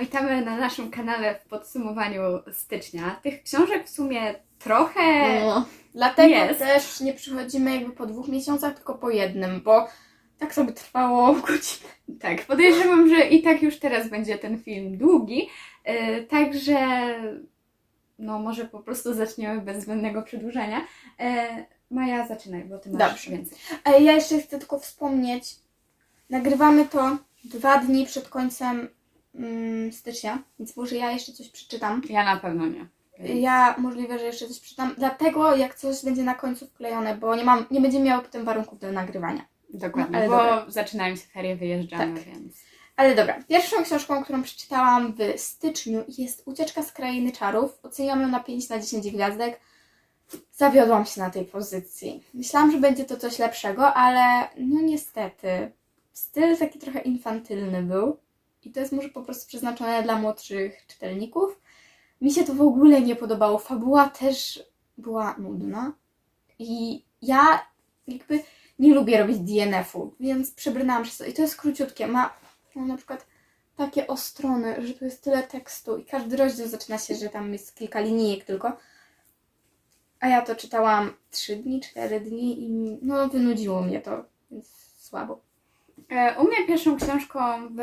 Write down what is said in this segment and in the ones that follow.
Witamy na naszym kanale w podsumowaniu stycznia. Tych książek w sumie trochę No, dlatego Jest. też nie przychodzimy jakby po dwóch miesiącach, tylko po jednym, bo tak sobie trwało godzinę. tak. Podejrzewam, że i tak już teraz będzie ten film długi, e, także no może po prostu zaczniemy bez zbędnego przedłużania. E, Maja, zaczynaj, bo ty masz Dobrze. więcej. E, Ja jeszcze chcę tylko wspomnieć, nagrywamy to dwa dni przed końcem mm, stycznia, więc może ja jeszcze coś przeczytam. Ja na pewno nie. Ja możliwe, że jeszcze coś przeczytam, dlatego jak coś będzie na końcu wklejone, bo nie mam, nie będzie miało potem warunków do nagrywania. Dokładnie, No, bo dobra. zaczynają się ferie, wyjeżdżamy, Tak. więc... Ale dobra, pierwszą książką, którą przeczytałam w styczniu jest Ucieczka z Krainy Czarów. Oceniłam ją na 5 na 10 gwiazdek. Zawiodłam się na tej pozycji. Myślałam, że będzie to coś lepszego, ale no niestety. Styl taki trochę infantylny był. I to jest może po prostu przeznaczone dla młodszych czytelników. Mi się to w ogóle nie podobało. Fabuła też była nudna. I ja jakby nie lubię robić DNF-u, więc przebrnęłam przez to. I to jest króciutkie. Ma, ma na przykład takie ostrony, że tu jest tyle tekstu i każdy rozdział zaczyna się, że tam jest kilka linijek tylko. A ja to czytałam 3 dni, 4 dni i no wynudziło mnie to, więc słabo. E, U mnie pierwszą książką w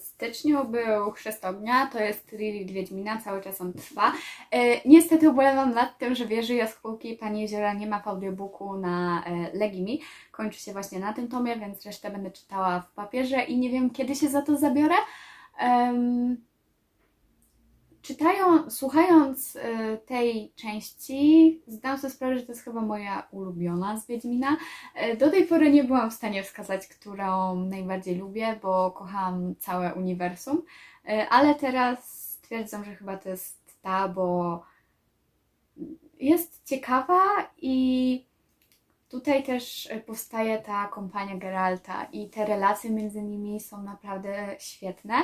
styczniu był Chrzest Ognia, to jest Lili Wiedźmina, cały czas on trwa. E, Niestety ubolewam nad tym, że Wieży Jaskółki Pani Jeziora nie ma w audiobooku na e, Legimi. Kończy się właśnie na tym tomie, więc resztę będę czytała w papierze i nie wiem kiedy się za to zabiorę. Em, Czytają, słuchając e, tej części, zdałam sobie sprawę, że to jest chyba moja ulubiona z Wiedźmina. E, Do tej pory nie byłam w stanie wskazać, którą najbardziej lubię, bo kocham całe uniwersum, E, ale teraz stwierdzam, że chyba to jest ta, bo jest ciekawa i tutaj też powstaje ta kompania Geralta i te relacje między nimi są naprawdę świetne.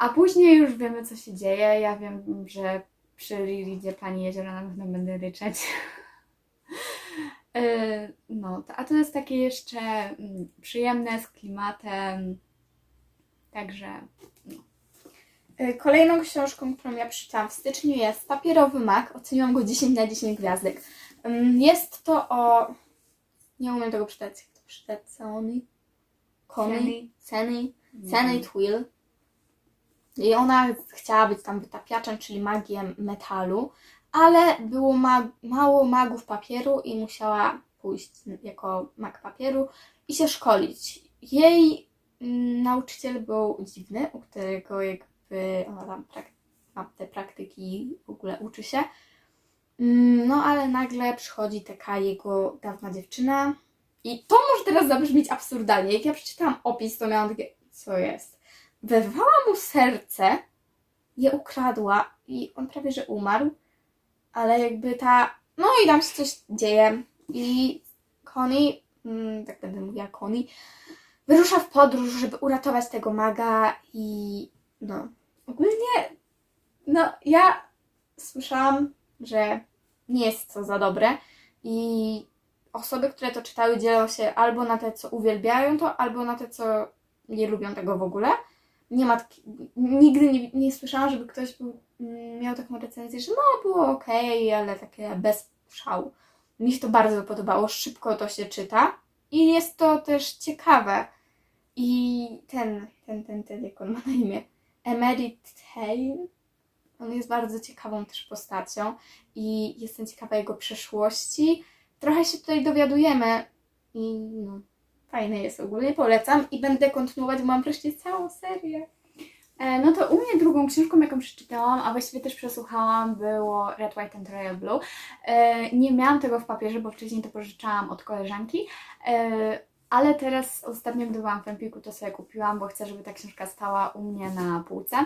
A później już wiemy, co się dzieje. Ja wiem, że przy Lilidzie Pani Jeziora na pewno będę ryczeć. E, No, a to jest takie jeszcze mm, przyjemne, z klimatem. Także Y, Kolejną książką, którą ja przeczytałam w styczniu jest Papierowy Mak. Oceniłam go 10 na 10 gwiazdek. Jest to o... Nie umiem tego przeczytać. Jak to przeczytać? Ceny? Cony? Ceny. Ceny? Twill. I ona chciała być tam wytapiaczem, czyli magiem metalu, ale było ma- mało magów papieru i musiała pójść jako mag papieru i się szkolić. Jej mm, nauczyciel był dziwny, u którego jakby ona tam prak- te praktyki, w ogóle uczy się. Mm, No ale nagle przychodzi taka jego dawna dziewczyna i to może teraz zabrzmieć absurdalnie. Jak ja przeczytałam opis, to miałam takie, co jest? Wyrwała mu serce, je ukradła i on prawie że umarł, ale jakby ta. No i tam się coś dzieje. I Connie, mm, tak będę mówiła Connie, wyrusza w podróż, żeby uratować tego maga i no. Ogólnie, no ja słyszałam, że nie jest to za dobre i osoby, które to czytały, dzielą się albo na te, co uwielbiają to, albo na te, co nie lubią tego w ogóle. Nie ma taki, nigdy nie, nie słyszałam, żeby ktoś był, mm, miał taką recenzję, że no było okej, ale takie bez szału. Mi się to bardzo podobało, szybko to się czyta i jest to też ciekawe. I ten, ten, ten, ten, jak on ma na imię, Emerit Tain, on jest bardzo ciekawą też postacią i jestem ciekawa jego przeszłości. Trochę się tutaj dowiadujemy i no, fajne jest ogólnie, polecam i będę kontynuować, bo mam wreszcie całą serię. E, No to u mnie drugą książką, jaką przeczytałam, a właściwie też przesłuchałam, było Red, White and Royal Blue. E, Nie miałam tego w papierze, bo wcześniej to pożyczałam od koleżanki, e, ale teraz ostatnio, gdy byłam w Empiku, to sobie kupiłam, bo chcę, żeby ta książka stała u mnie na półce.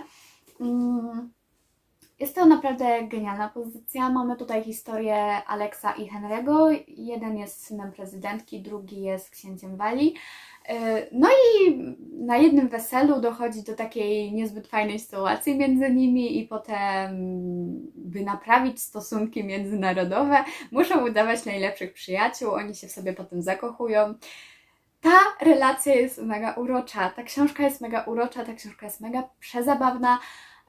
Jest to naprawdę genialna pozycja. Mamy tutaj historię Alexa i Henry'ego. Jeden jest synem prezydentki, drugi jest księciem Walii. E, No i na jednym weselu dochodzi do takiej niezbyt fajnej sytuacji między nimi i potem, by naprawić stosunki międzynarodowe, muszą udawać najlepszych przyjaciół, oni się w sobie potem zakochują. ta relacja jest mega urocza, ta książka jest mega urocza, ta książka jest mega przezabawna.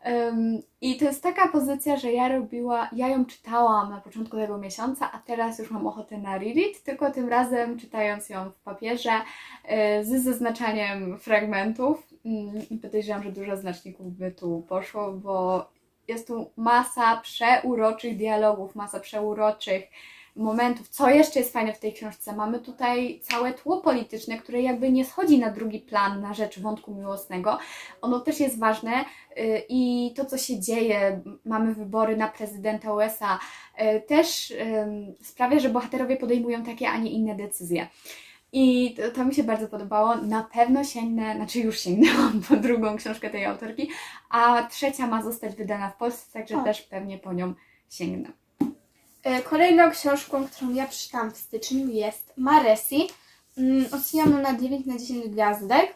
Ym, I to jest taka pozycja, że ja robiła, ja ją czytałam na początku tego miesiąca, a teraz już mam ochotę na reread, tylko tym razem czytając ją w papierze y, z zaznaczaniem fragmentów. I podejrzewam, że dużo znaczników by tu poszło, bo jest tu masa przeuroczych dialogów, masa przeuroczych momentów. Co jeszcze jest fajne w tej książce? Mamy tutaj całe tło polityczne, które jakby nie schodzi na drugi plan na rzecz wątku miłosnego. Ono też jest ważne y, i to, co się dzieje, mamy wybory na prezydenta USA, y, też sprawia, że bohaterowie podejmują takie, a nie inne decyzje. I to, to mi się bardzo podobało. Na pewno sięgnę, znaczy już sięgnęłam po drugą książkę tej autorki, a trzecia ma zostać wydana w Polsce, także O. też pewnie po nią sięgnę. E, Kolejną książką, którą ja przeczytałam w styczniu jest Maresi. Mm, Oceniam ją na 9 na 10 gwiazdek.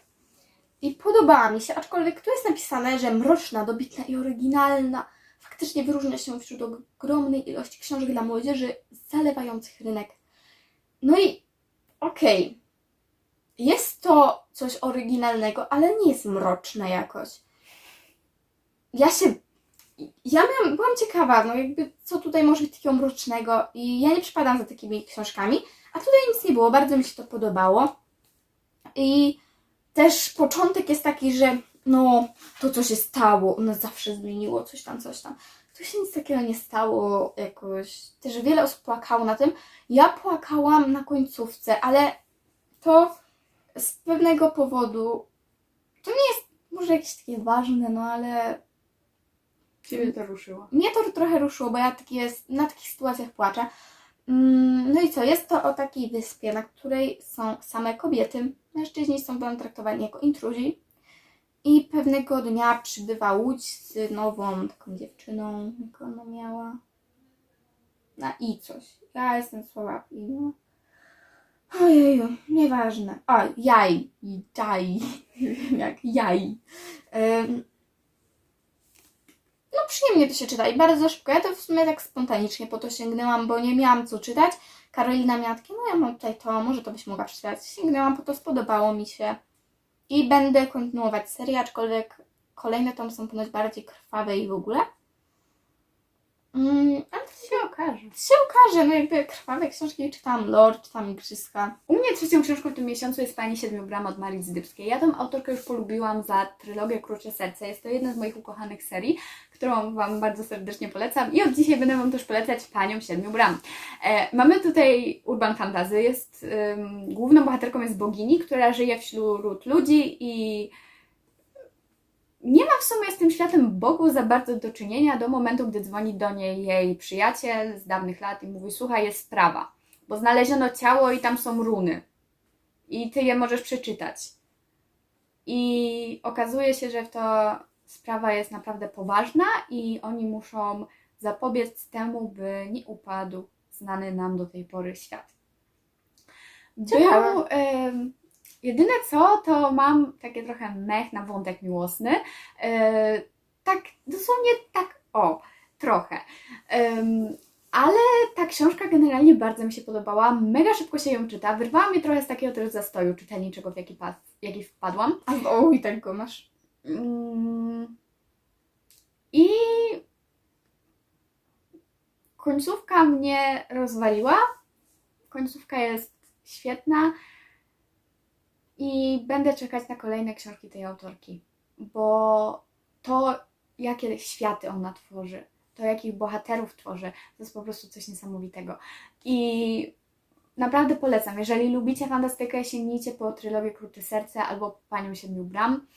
I podobała mi się, aczkolwiek tu jest napisane, że mroczna, dobitna i oryginalna. Faktycznie wyróżnia się wśród ogromnej ilości książek dla młodzieży zalewających rynek. No i okej, jest to coś oryginalnego, ale nie jest mroczne jakoś. Ja się ja miałam, byłam ciekawa, no jakby co tutaj może być takiego mrocznego i ja nie przypadam za takimi książkami, a tutaj nic nie było, bardzo mi się to podobało. I też początek jest taki, że no to co się stało, ono zawsze zmieniło coś tam, coś tam. Tu się nic takiego nie stało jakoś, też wiele osób płakało na tym. Ja płakałam na końcówce, ale to z pewnego powodu, to nie jest może jakieś takie ważne, no ale Ciebie to ruszyło. mnie to trochę ruszyło, bo ja takie, na takich sytuacjach płaczę. Mm, No i co? Jest to o takiej wyspie, na której są same kobiety. Mężczyźni są tam traktowani jako intruzi. I pewnego dnia przybywa łódź z nową taką dziewczyną, jak ona miała. Na i coś. Ja jestem słaba no. Ojeju, nieważne. A, jaj. Jaj. jak jaj. Ym, no przyjemnie to się czyta i bardzo szybko. Ja to w sumie tak spontanicznie po to sięgnęłam, bo nie miałam co czytać. Karolina miała no ja mam tutaj to, może to byś mogła przeczytać. Sięgnęłam po to, spodobało mi się. I będę kontynuować serię, aczkolwiek kolejne tom są ponoć bardziej krwawe i w ogóle. Mm, ale to się okaże. to się okaże, no jakby krwawe książki czytam, lore, czytam igrzyska. U mnie trzecią książką w tym miesiącu jest Pani Siedmiu Bram od Marii Zdybskiej. Ja tą autorkę już polubiłam za trylogię Krucze Serce. Jest to jedna z moich ukochanych serii, którą Wam bardzo serdecznie polecam i od dzisiaj będę Wam też polecać Panią Siedmiu Bram. E, mamy tutaj urban fantasy. Jest, ym, główną bohaterką jest bogini, która żyje wśród ludzi i nie ma w sumie z tym światem Bogu za bardzo do czynienia do momentu, gdy dzwoni do niej jej przyjaciel z dawnych lat i mówi: Słuchaj, jest sprawa, bo znaleziono ciało i tam są runy. I ty je możesz przeczytać. I okazuje się, że to sprawa jest naprawdę poważna i oni muszą zapobiec temu, by nie upadł znany nam do tej pory świat. Ciekawe. Był, jedyne co, to mam takie trochę mech na wątek miłosny. E, tak, dosłownie tak, o, trochę. Ale ta książka generalnie bardzo mi się podobała. Mega szybko się ją czyta. Wyrwała mnie trochę z takiego też zastoju czytelniczego, w jaki, pa- w jaki wpadłam. A o, i tak go masz. Mm. I końcówka mnie rozwaliła. Końcówka jest świetna i będę czekać na kolejne książki tej autorki, bo to, jakie światy ona tworzy, to jakich bohaterów tworzy, to jest po prostu coś niesamowitego. I naprawdę polecam. Jeżeli lubicie fantastykę, sięgnijcie po trylogię Krucze Serce albo Panią Siedmiu Bram.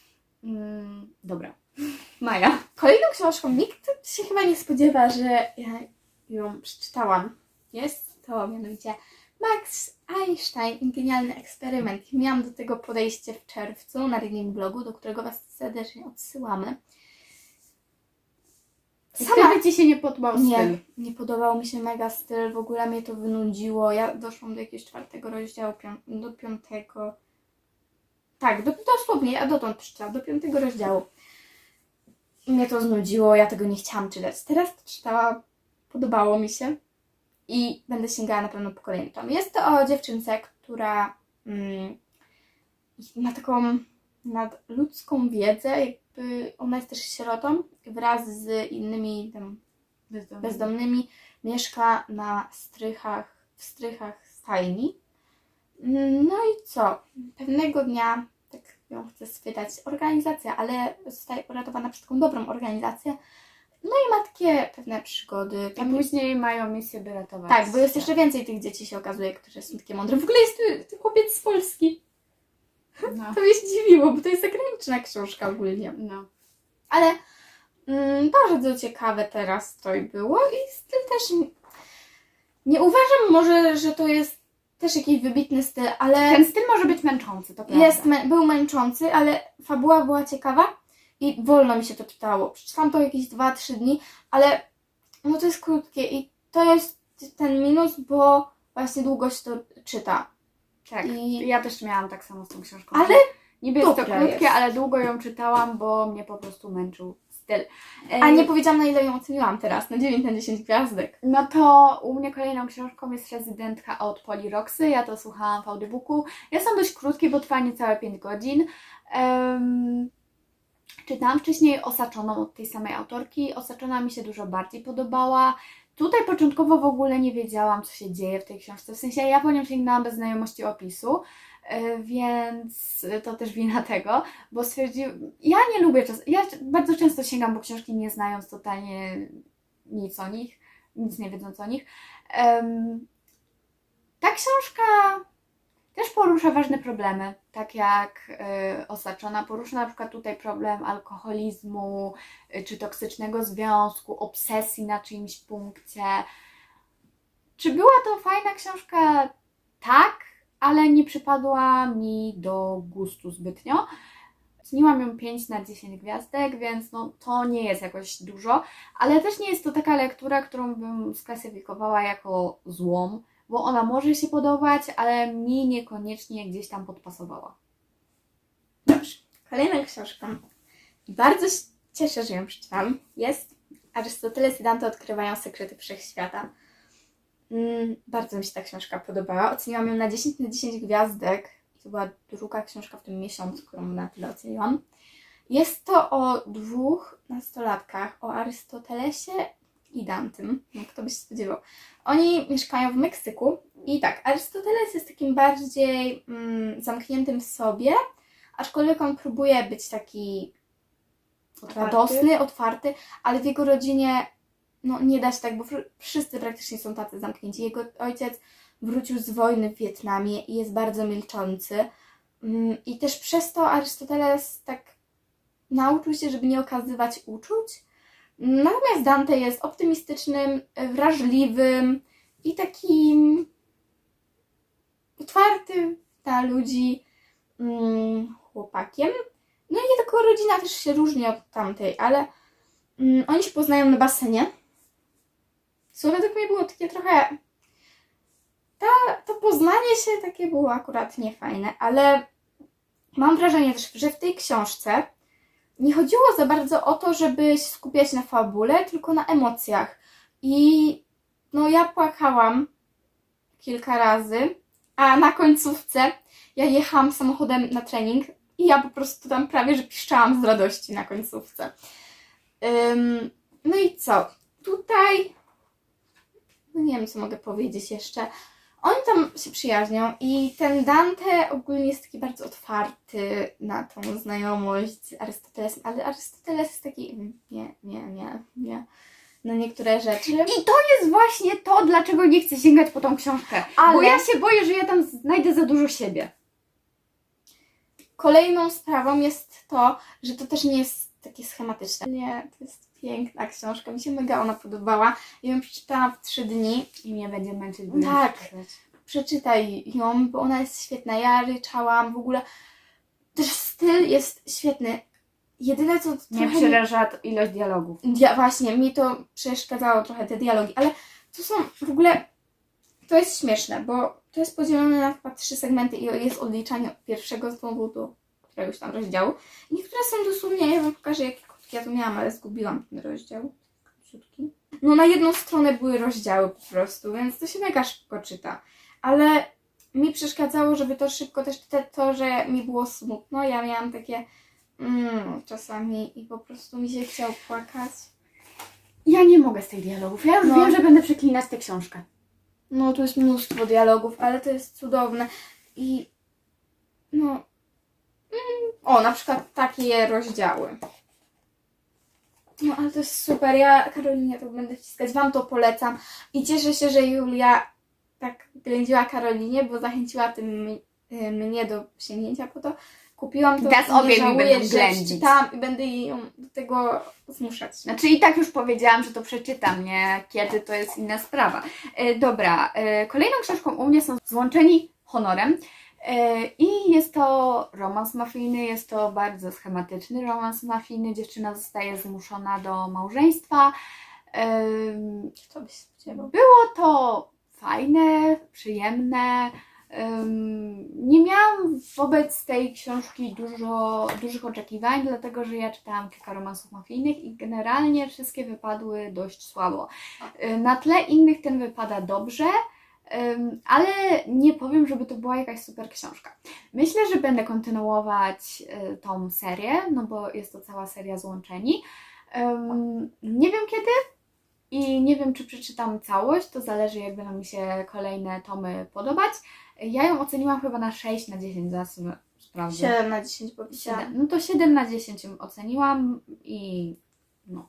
Mm, dobra. Maja. Kolejną książką nikt się chyba nie spodziewa, że ja ją przeczytałam. Jest to mianowicie Max Einstein, genialny eksperyment. Miałam do tego podejście w czerwcu na Reading Blogu, do którego Was serdecznie odsyłamy. I Sama Wtedy Ci się nie podobał nie, styl. nie podobał mi się mega styl, w ogóle mnie to wynudziło. Ja doszłam do jakiegoś czwartego rozdziału, pią- do piątego. Tak, do, dosłownie, ja dotąd przeczytałam, do piątego rozdziału. I mnie to znudziło, ja tego nie chciałam czytać. Teraz to czytałam, podobało mi się i będę sięgała na pewno po kolejny tom. Jest to o dziewczynce, która mm, ma taką nadludzką wiedzę, jakby ona jest też sierotą wraz z innymi tam Bezdomny. bezdomnymi mieszka na strychach, w strychach stajni. No i co? Pewnego dnia tak ją chce schwytać organizacja, ale zostaje uratowana przez taką dobrą organizację. No i ma takie pewne przygody. I Tam później mają misję, by ratować. tak, bo jest jeszcze więcej tych dzieci się okazuje, które są takie mądre. W ogóle jest tu, tu chłopiec z Polski. No. To mnie zdziwiło, bo to jest zagraniczna książka ogólnie. no. Ale mm, bardzo ciekawe teraz to i było i styl też nie, nie uważam może, że to jest też jakiś wybitny styl, ale Ten styl może być męczący, to prawda. jest, mę- był męczący, ale fabuła była ciekawa i wolno mi się to czytało. Przeczytałam to jakieś 2-3 dni, ale no to jest krótkie i to jest ten minus, bo właśnie długo się to czyta. Tak, I- ja też miałam tak samo z tą książką. Ale Niby jest to krótkie, jest. ale długo ją czytałam, bo mnie po prostu męczył styl. A nie powiedziałam na ile ją oceniłam teraz, na 9 na 10 gwiazdek. No to u mnie kolejną książką jest Rezydentka od Poli Roxy. Ja to słuchałam w audiobooku. Ja są dość krótkie, bo trwa niecałe 5 godzin. Um, czytałam wcześniej Osaczoną od tej samej autorki. Osaczona mi się dużo bardziej podobała. Tutaj początkowo w ogóle nie wiedziałam, co się dzieje w tej książce. W sensie ja po nią sięgnęłam bez znajomości opisu, e, więc to też wina tego, bo stwierdziłam, ja nie lubię czas, ja bardzo często sięgam po książki nie znając totalnie nic o nich, nic nie wiedząc o nich. Ta książka też porusza ważne problemy, tak jak y, Osaczona. Porusza na przykład tutaj problem alkoholizmu, y, czy toksycznego związku, obsesji na czyimś punkcie. Czy była to fajna książka? Tak, ale nie przypadła mi do gustu zbytnio. Oceniłam ją 5 na 10 gwiazdek, więc no, to nie jest jakoś dużo, ale też nie jest to taka lektura, którą bym sklasyfikowała jako złą, bo ona może się podobać, ale mi niekoniecznie gdzieś tam podpasowała. Dobrze. Kolejna książka. Bardzo się cieszę, że ją przeczytałam. Jest Arystoteles i Dante odkrywają sekrety wszechświata. Mm, bardzo mi się ta książka podobała. Oceniłam ją na 10 na 10 gwiazdek. To była druga książka w tym miesiącu, którą na tyle oceniłam. Jest to o dwóch nastolatkach, o Arystotelesie i Dantym. No, kto by się spodziewał. Oni mieszkają w Meksyku i tak, Arystoteles jest takim bardziej mm, zamkniętym w sobie, aczkolwiek on próbuje być taki radosny, otwarty, ale w jego rodzinie no, nie da się tak, bo wszyscy praktycznie są tacy zamknięci. Jego ojciec wrócił z wojny w Wietnamie i jest bardzo milczący. Mm, I też przez to Arystoteles tak nauczył się, żeby nie okazywać uczuć. Natomiast Dante jest optymistycznym, wrażliwym i takim otwartym dla ludzi mm, chłopakiem. No i tylko rodzina też się różni od tamtej, ale mm, oni się poznają na basenie. Co według mnie było takie trochę. Ta, to poznanie się takie było akurat niefajne, ale mam wrażenie też, że w tej książce nie chodziło za bardzo o to, żeby się skupiać na fabule, tylko na emocjach. I no ja płakałam kilka razy, a na końcówce ja jechałam samochodem na trening i ja po prostu tam prawie, że piszczałam z radości na końcówce. Ym, no i co? Tutaj, no nie wiem, co mogę powiedzieć jeszcze. Oni tam się przyjaźnią i ten Dante ogólnie jest taki bardzo otwarty na tą znajomość z Arystotelesem, ale Arystoteles jest taki, mm, nie, nie, nie, nie, na niektóre rzeczy. I to jest właśnie to, dlaczego nie chcę sięgać po tą książkę. Ale- Bo ja się boję, że ja tam znajdę za dużo siebie. Kolejną sprawą jest to, że to też nie jest takie schematyczne. Nie, to jest piękna książka, mi się mega ona podobała. Ja ją przeczytałam w trzy dni. I mnie będzie męczyć, bo Tak. Przeczytaj ją, bo ona jest świetna. Ja ryczałam w ogóle. Też styl jest świetny. Jedyne co Nie trochę przeraża to ilość dialogów. Ja, właśnie, mi to przeszkadzało trochę te dialogi, ale to są w ogóle. To jest śmieszne, bo to jest podzielone na chyba trzy segmenty i jest odliczanie od pierwszego znowu do któregoś tam rozdziału. Niektóre są dosłownie, ja wam pokażę, krótkie ja to miałam, ale zgubiłam ten rozdział. Króciutki. No na jedną stronę były rozdziały po prostu, więc to się mega szybko czyta. Ale mi przeszkadzało, żeby to szybko też czytać, to, że mi było smutno. Ja miałam takie mm, czasami i po prostu mi się chciało płakać. Ja nie mogę z tych dialogów. Ja już No. wiem, że będę przeklinać tę książkę. No, tu jest mnóstwo dialogów, ale to jest cudowne. I no. Mm, o, na przykład takie rozdziały. No, ale to jest super. Ja Karolinie to będę wciskać. Wam to polecam. I cieszę się, że Julia tak ględziła Karolinie, bo zachęciła tym y, mnie do sięgnięcia po to. Kupiłam to Teraz i obie nie mi żałuję, będą że i będę jej ją do tego zmuszać. Znaczy i tak już powiedziałam, że to przeczytam, nie? Kiedy to jest inna sprawa. E, dobra, e, kolejną książką u mnie są Złączeni honorem. E, I jest to romans mafijny, jest to bardzo schematyczny romans mafijny. Dziewczyna zostaje zmuszona do małżeństwa. Em, Co byś spodziewał? Było to fajne, przyjemne. Nie miałam wobec tej książki dużo, dużych oczekiwań, dlatego że ja czytałam kilka romansów mafijnych i generalnie wszystkie wypadły dość słabo. Y, Na tle innych ten wypada dobrze, ale nie powiem, żeby to była jakaś super książka. Myślę, że będę kontynuować y, tą serię, no bo jest to cała seria Złączeni. Nie wiem kiedy, i nie wiem, czy przeczytam całość, to zależy, jak będą mi się kolejne tomy podobać. Ja ją oceniłam chyba na 6 na 10, zaraz sprawdzę. 7 na 10 powiedziałam. No to 7 na 10 ją oceniłam i no.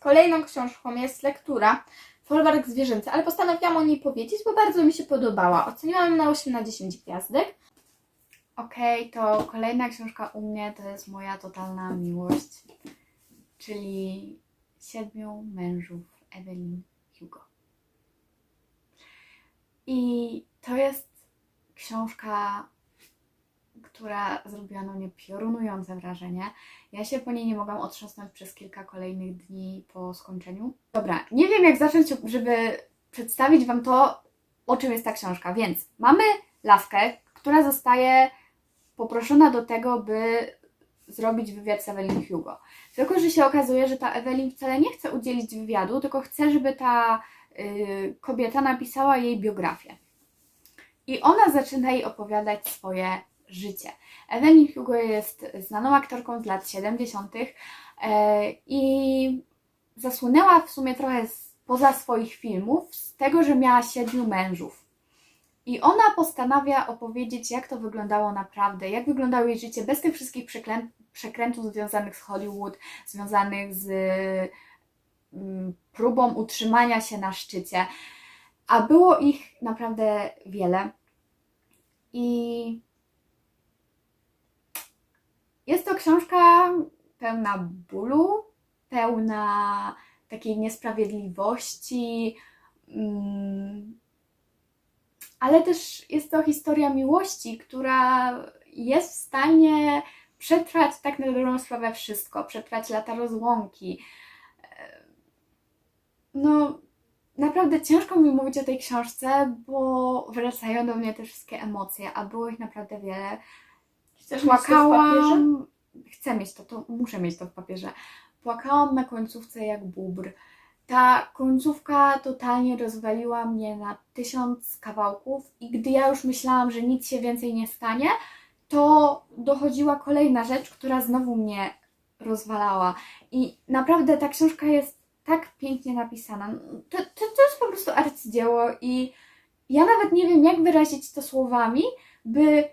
Kolejną książką jest lektura Folwark Zwierzęcy, ale postanowiłam o niej powiedzieć, bo bardzo mi się podobała. Oceniłam ją na 8 na 10 gwiazdek. Okej, to kolejna książka u mnie to jest moja totalna miłość, czyli Siedmiu mężów Evelyn Hugo. I to jest książka, która zrobiła na mnie piorunujące wrażenie. Ja się po niej nie mogłam otrząsnąć przez kilka kolejnych dni po skończeniu. Dobra, nie wiem jak zacząć, żeby przedstawić Wam to, o czym jest ta książka. Więc mamy laskę, która zostaje poproszona do tego, by zrobić wywiad z Evelyn Hugo. Tylko, że się okazuje, że ta Evelyn wcale nie chce udzielić wywiadu, tylko chce, żeby ta y, kobieta napisała jej biografię. I ona zaczyna jej opowiadać swoje życie. Evelyn Hugo jest znaną aktorką z lat 70. e, i zasłynęła w sumie trochę poza swoich filmów z tego, że miała siedmiu mężów. I ona postanawia opowiedzieć, jak to wyglądało naprawdę, jak wyglądało jej życie bez tych wszystkich przekrętów związanych z Hollywood, związanych z mm, próbą utrzymania się na szczycie. A było ich naprawdę wiele. I jest to książka pełna bólu, pełna takiej niesprawiedliwości. mm, ale też jest to historia miłości, która jest w stanie przetrwać tak na dobrą sprawę wszystko, przetrwać lata rozłąki. E, No, naprawdę ciężko mi mówić o tej książce, bo wracają do mnie te wszystkie emocje, a było ich naprawdę wiele. Chcesz? Płakałam. Chcę mieć to, to muszę mieć to w papierze. Płakałam na końcówce jak bóbr. Ta końcówka totalnie rozwaliła mnie na tysiąc kawałków i gdy ja już myślałam, że nic się więcej nie stanie, to dochodziła kolejna rzecz, która znowu mnie rozwalała. I naprawdę ta książka jest tak pięknie napisana. To, to, to jest po prostu arcydzieło i ja nawet nie wiem, jak wyrazić to słowami, by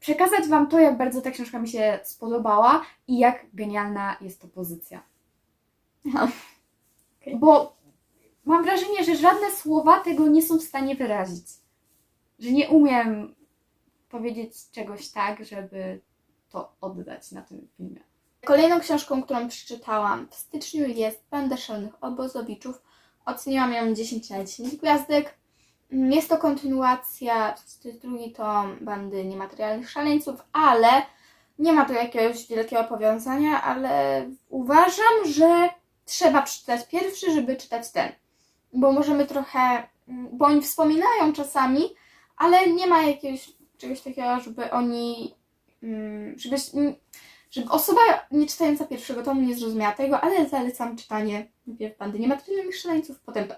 przekazać Wam to, jak bardzo ta książka mi się spodobała i jak genialna jest to pozycja. Okej. Bo mam wrażenie, że żadne słowa tego nie są w stanie wyrazić. Że nie umiem powiedzieć czegoś tak, żeby to oddać na tym filmie. Kolejną książką, którą przeczytałam w styczniu jest Szalonych Obozowiczów. Oceniłam ją 10 na 10 gwiazdek. Mm, Jest to kontynuacja, drugi tom Bandy Niematerialnych Szaleńców, ale nie ma tu jakiegoś wielkiego powiązania, ale uważam, że trzeba przeczytać pierwszy, żeby czytać ten. Bo możemy trochę, mm, bo oni wspominają czasami, ale nie ma jakiegoś czegoś takiego, żeby oni, mm, żeby, żeby osoba nie czytająca pierwszego tomu nie zrozumiała tego, ale zalecam czytanie najpierw Bandy Niematerialnych Szaleńców, potem to.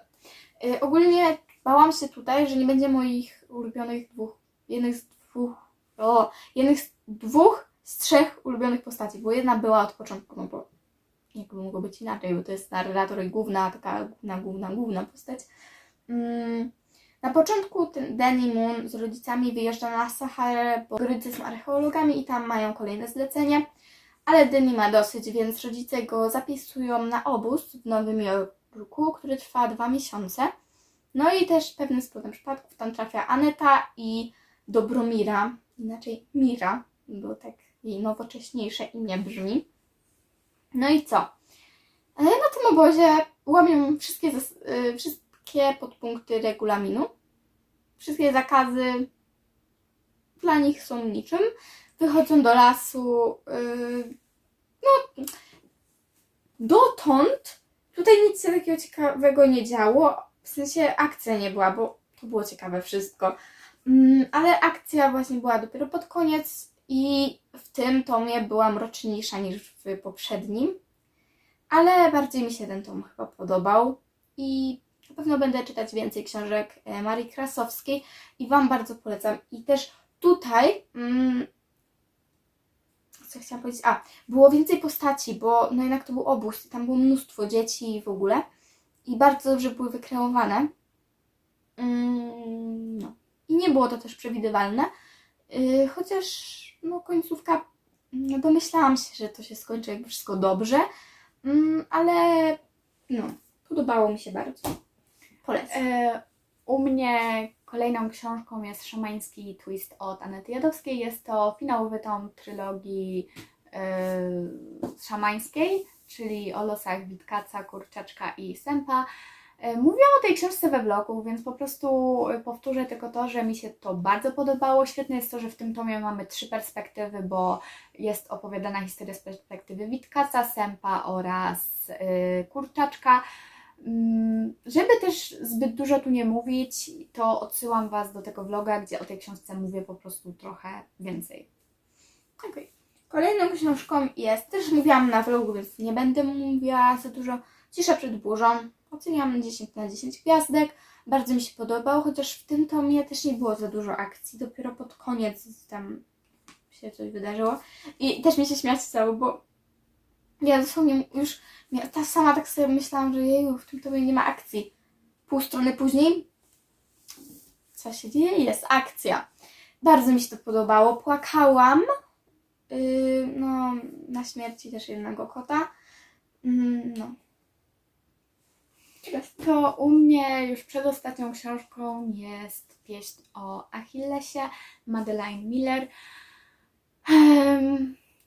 Y, ogólnie bałam się tutaj, że nie będzie moich ulubionych dwóch, jednych z dwóch, o, jednych z dwóch z trzech ulubionych postaci, bo jedna była od początku, no bo jakby mogło być inaczej, bo to jest narrator i główna, taka główna, główna, główna postać. Mm, na początku ten Danny Moon z rodzicami wyjeżdża na Saharę, bo rodzice są archeologami i tam mają kolejne zlecenie. Ale Danny ma dosyć, więc rodzice go zapisują na obóz w Nowym Jorku, który trwa dwa miesiące. No i też pewnym skrótem przypadków tam trafia Aneta i Dobromira, inaczej Mira, bo tak jej nowocześniejsze imię brzmi. No i co? E, Na tym obozie łamią wszystkie, y, wszystkie podpunkty regulaminu. Wszystkie zakazy dla nich są niczym. Wychodzą do lasu. y, No, dotąd tutaj nic się takiego ciekawego nie działo. W sensie akcja nie była, bo to było ciekawe wszystko. Mm, Ale akcja właśnie była dopiero pod koniec i w tym tomie była mroczniejsza niż w poprzednim. Ale bardziej mi się ten tom chyba podobał i na pewno będę czytać więcej książek e, Marii Krasowskiej i Wam bardzo polecam. I też tutaj, mm, co chciałam powiedzieć, a, było więcej postaci, bo no jednak to był obóz tam było mnóstwo dzieci w ogóle i bardzo dobrze były wykreowane. Mm, no. I nie było to też przewidywalne, yy, chociaż no końcówka, no domyślałam się, że to się skończy jakby wszystko dobrze, mm, ale no, podobało mi się bardzo. Polecam. E, U mnie kolejną książką jest Szamański Twist od Anety Jadowskiej. Jest to finałowy tom trylogii e, szamańskiej, czyli o losach Witkaca, Kurczaczka i Sępa. E, Mówiłam o tej książce we vlogu, więc po prostu powtórzę tylko to, że mi się to bardzo podobało. Świetne jest to, że w tym tomie mamy trzy perspektywy, bo jest opowiadana historia z perspektywy Witkaca, Sępa oraz e, Kurczaczka. Mm, Żeby też zbyt dużo tu nie mówić, to odsyłam Was do tego vloga, gdzie o tej książce mówię po prostu trochę więcej. Okej. Kolejną książką jest, też mówiłam na vlogu, więc nie będę mówiła za dużo, Cisza przed burzą. Oceniam na 10 na 10 gwiazdek. Bardzo mi się podobał, chociaż w tym tomie też nie było za dużo akcji. Dopiero pod koniec tam się coś wydarzyło. I też mi się śmiać chciało, bo ja dosłownie już ta sama tak sobie myślałam, że jeju, w tym tomie nie ma akcji. Pół strony później co się dzieje? Jest akcja. Bardzo mi się to podobało. Płakałam. Yy, no, na śmierci też jednego kota. Mm, no. To u mnie już przedostatnią książką jest pieśń o Achillesie, Madeleine Miller.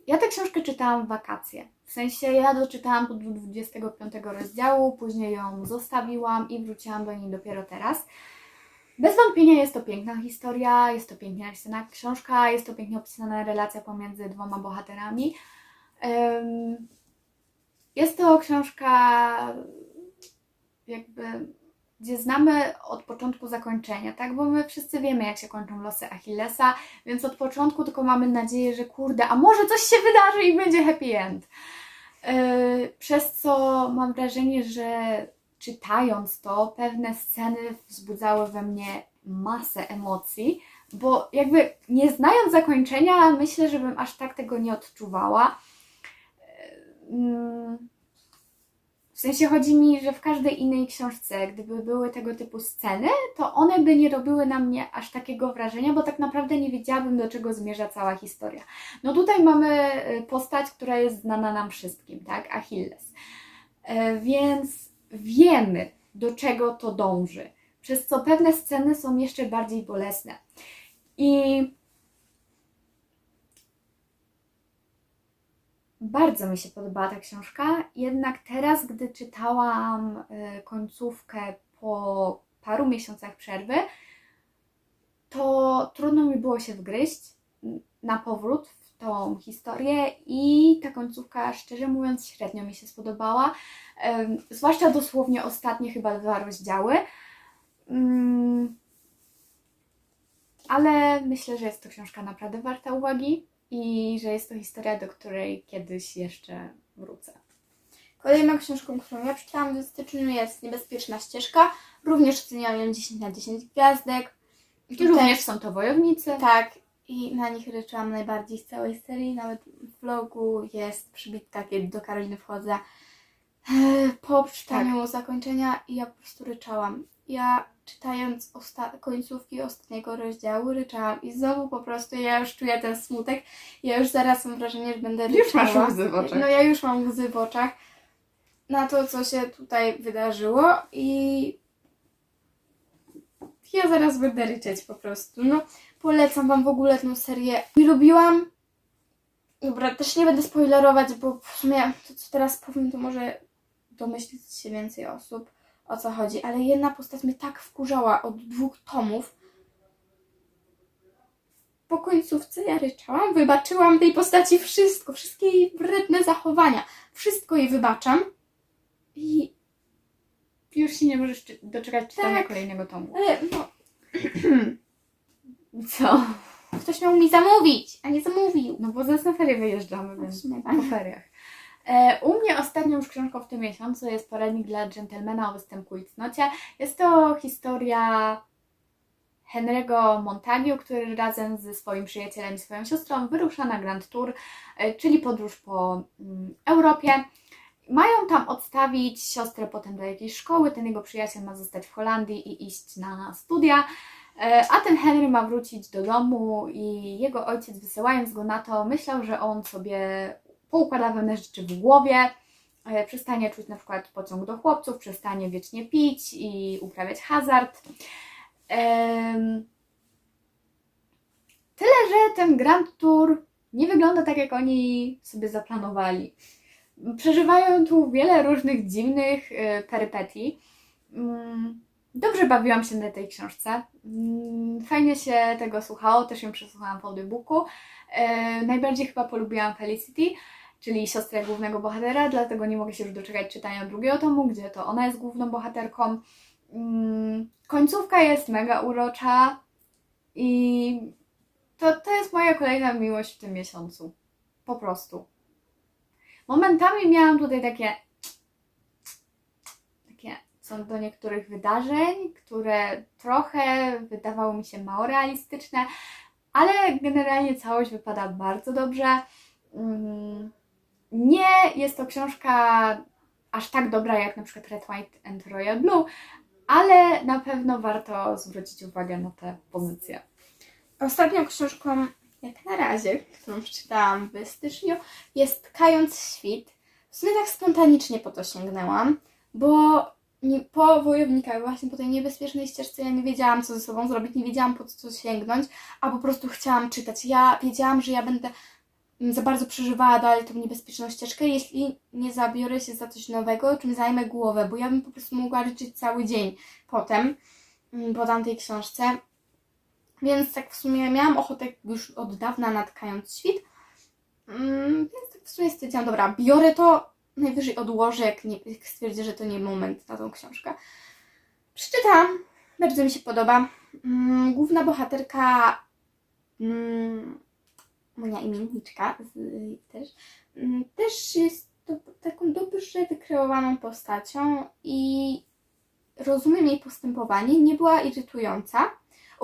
Ja tę książkę czytałam w wakacje. W sensie ja doczytałam do 25 rozdziału, później ją zostawiłam i wróciłam do niej dopiero teraz. Bez wątpienia jest to piękna historia, jest to pięknie napisana książka, jest to pięknie opisana relacja pomiędzy dwoma bohaterami. Jest to książka jakby, gdzie znamy od początku zakończenia, tak? Bo my wszyscy wiemy, jak się kończą losy Achillesa, więc od początku tylko mamy nadzieję, że kurde, a może coś się wydarzy i będzie happy end. Yy, Przez co mam wrażenie, że czytając to, pewne sceny wzbudzały we mnie masę emocji, bo jakby nie znając zakończenia, myślę, że bym aż tak tego nie odczuwała. Yy, w sensie chodzi mi, że w każdej innej książce, gdyby były tego typu sceny, to one by nie robiły na mnie aż takiego wrażenia, bo tak naprawdę nie wiedziałabym, do czego zmierza cała historia. No tutaj mamy y, postać, która jest znana nam wszystkim, tak? Achilles. E, Więc wiemy, do czego to dąży, przez co pewne sceny są jeszcze bardziej bolesne. I Bardzo mi się podobała ta książka, jednak teraz, gdy czytałam y, końcówkę po paru miesiącach przerwy, to trudno mi było się wgryźć na powrót tą historię i ta końcówka, szczerze mówiąc, średnio mi się spodobała. Zwłaszcza dosłownie ostatnie chyba dwa rozdziały. Ym, Ale myślę, że jest to książka naprawdę warta uwagi i że jest to historia, do której kiedyś jeszcze wrócę. Kolejną książką, którą ja przeczytałam w styczniu jest Niebezpieczna ścieżka. Również oceniłam ją 10 na 10 gwiazdek. I również są to wojownicy. Tak, i na nich ryczyłam najbardziej z całej serii. Nawet w vlogu jest przybitka, kiedy do Karoliny wchodzę e, po przeczytaniu zakończenia i ja po prostu ryczałam. Ja czytając osta- końcówki ostatniego rozdziału ryczałam i znowu po prostu ja już czuję ten smutek. Ja już zaraz mam wrażenie, że będę ryczała. Już masz łzy w oczach. No ja już mam łzy w oczach na to, co się tutaj wydarzyło i ja zaraz będę ryczeć po prostu. No, polecam Wam w ogóle tę serię. I lubiłam. Dobra, też nie będę spoilerować, bo w sumie to, co teraz powiem, to może domyślić się więcej osób, o co chodzi. Ale jedna postać mnie tak wkurzała od dwóch tomów. Po końcówce ja ryczałam, wybaczyłam tej postaci wszystko, wszystkie jej wredne zachowania. Wszystko jej wybaczam. I Już się nie możesz czy- doczekać czytania Tak. kolejnego tomu. ale no, Co? ktoś miał mi zamówić, a nie zamówił. No bo zaraz na ferie wyjeżdżamy, więc sumie tak. po feriach. E, u mnie ostatnią już książką w tym miesiącu jest poradnik dla dżentelmena o występku i cnocie. Jest to historia Henry'ego Montagu, który razem ze swoim przyjacielem i swoją siostrą wyrusza na Grand Tour, e, czyli podróż po mm, Europie. Mają tam odstawić siostrę potem do jakiejś szkoły, ten jego przyjaciel ma zostać w Holandii i iść na studia. E, A ten Henry ma wrócić do domu i jego ojciec wysyłając go na to myślał, że on sobie poukłada pewne rzeczy w głowie, e, przestanie czuć na przykład pociąg do chłopców, przestanie wiecznie pić i uprawiać hazard. Tyle, że ten Grand Tour nie wygląda tak, jak oni sobie zaplanowali. Przeżywają tu wiele różnych dziwnych e, perypetii. Mm, Dobrze bawiłam się na tej książce. Mm, Fajnie się tego słuchało, też ją przesłuchałam w audiobooku. E, najbardziej chyba polubiłam Felicity, czyli siostrę głównego bohatera, dlatego nie mogę się już doczekać czytania drugiego tomu, gdzie to ona jest główną bohaterką. Mm, końcówka jest mega urocza i to, to jest moja kolejna miłość w tym miesiącu. Po prostu. Momentami miałam tutaj takie takie co do niektórych wydarzeń, które trochę wydawały mi się mało realistyczne, ale generalnie całość wypada bardzo dobrze. Mm, Nie jest to książka aż tak dobra jak na przykład Red, White and Royal Blue, ale na pewno warto zwrócić uwagę na te pozycje. Ostatnią książką, jak na razie, którą przeczytałam w styczniu, jest Kając Świt. W sumie tak spontanicznie po to sięgnęłam, bo nie, po wojownikach, właśnie po tej niebezpiecznej ścieżce, ja nie wiedziałam, co ze sobą zrobić, nie wiedziałam, po co sięgnąć, a po prostu chciałam czytać. Ja wiedziałam, że ja będę mm, za bardzo przeżywała dalej tą niebezpieczną ścieżkę, jeśli nie zabiorę się za coś nowego, czym zajmę głowę, bo ja bym po prostu mogła liczyć cały dzień potem mm, po tamtej książce. Więc tak w sumie miałam ochotę już od dawna natkając świt. Mm, więc tak w sumie stwierdziłam, dobra, biorę to, najwyżej odłożę, jak, nie, jak stwierdzę, że to nie moment na tą książkę. Przeczytałam, bardzo mi się podoba. Mm, główna bohaterka, mm, moja imienniczka też, też jest do, taką dobrze wykreowaną postacią i rozumiem jej postępowanie, nie była irytująca.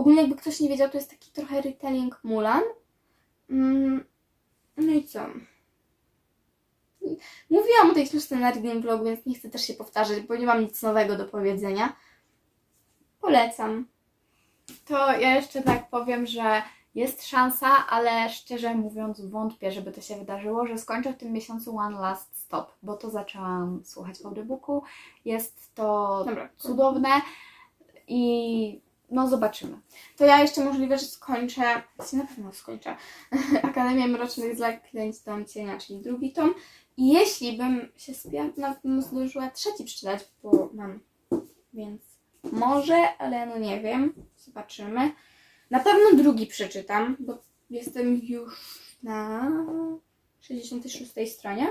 Ogólnie jakby ktoś nie wiedział, to jest taki trochę retelling Mulan. Mm, no i co? Mówiłam o tej książce na Reading Vlog, więc nie chcę też się powtarzać, bo nie mam nic nowego do powiedzenia. Polecam. To ja jeszcze tak powiem, że jest szansa, ale szczerze mówiąc wątpię, żeby to się wydarzyło, że skończę w tym miesiącu One Last Stop, bo to zaczęłam słuchać w audiobooku. Jest to Dobra, cudowne i no zobaczymy. To ja jeszcze możliwe, że skończę, znaczy na pewno skończę, Akademię Mrocznych Zaklęć Dom Cienia, czyli drugi tom. I jeśli bym się spiała, nawet bym zdążyła trzeci przeczytać, bo mam, więc może, ale no nie wiem, zobaczymy. Na pewno drugi przeczytam, bo jestem już na 66 stronie,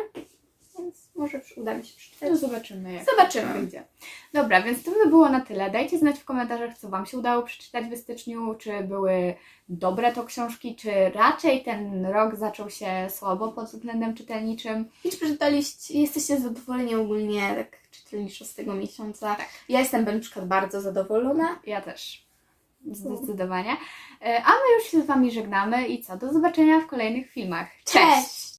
więc może uda mi się przeczytać. No zobaczymy jak Zobaczymy. wyjdzie. Dobra, więc to by było na tyle. Dajcie znać w komentarzach, co Wam się udało przeczytać w styczniu, czy były dobre to książki, czy raczej ten rok zaczął się słabo pod względem czytelniczym. I czy przeczytaliście, jesteście zadowoleni ogólnie tak czytelniczo z tego miesiąca? Tak. Ja jestem na przykład bardzo zadowolona. Ja też. Zdecydowanie. E, A my już się z Wami żegnamy i co? Do zobaczenia w kolejnych filmach. Cześć!